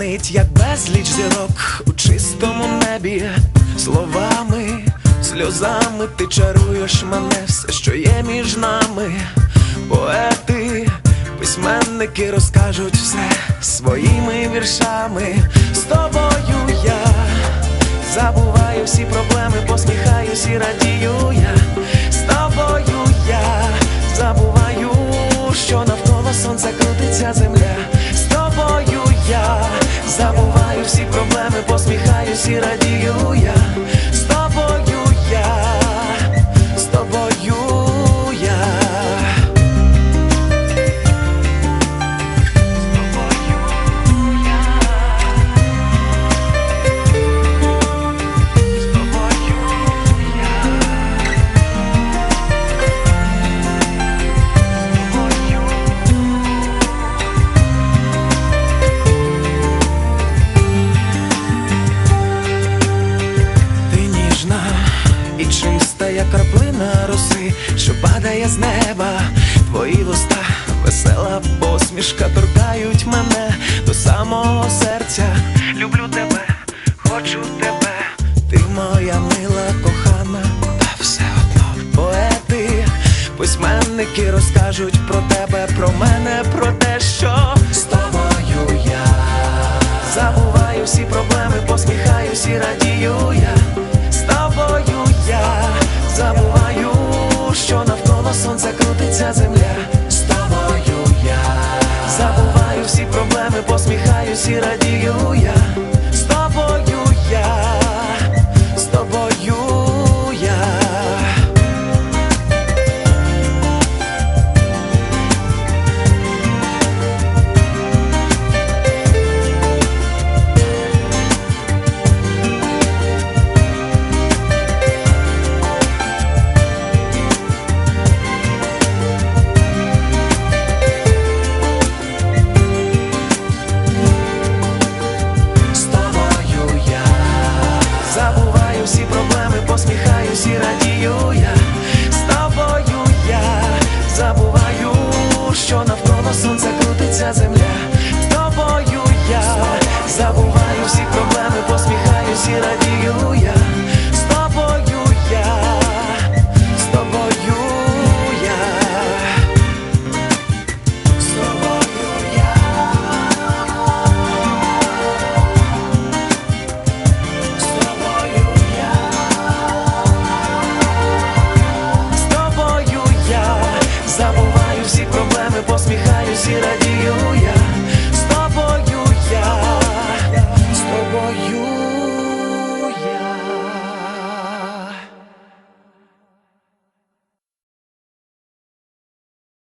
манить, як безліч зірок у чистому небі, словами, сльозами ти чаруєш мене, все, що є між нами, поети, письменники розкажуть все своїми віршами. З тобою я забуваю всі проблеми, посміхаюсь і радію забуваю всі проблеми, посміхаюсь і радію чиста, як краплина роси, що падає з неба. Твої вуста, весела посмішка торкають мене до самого серця. Люблю тебе, хочу тебе, ти моя мила кохана, та все одно поети, письменники розкажуть про тебе, про мене, про те, що посміхаюсь що навколо сонце.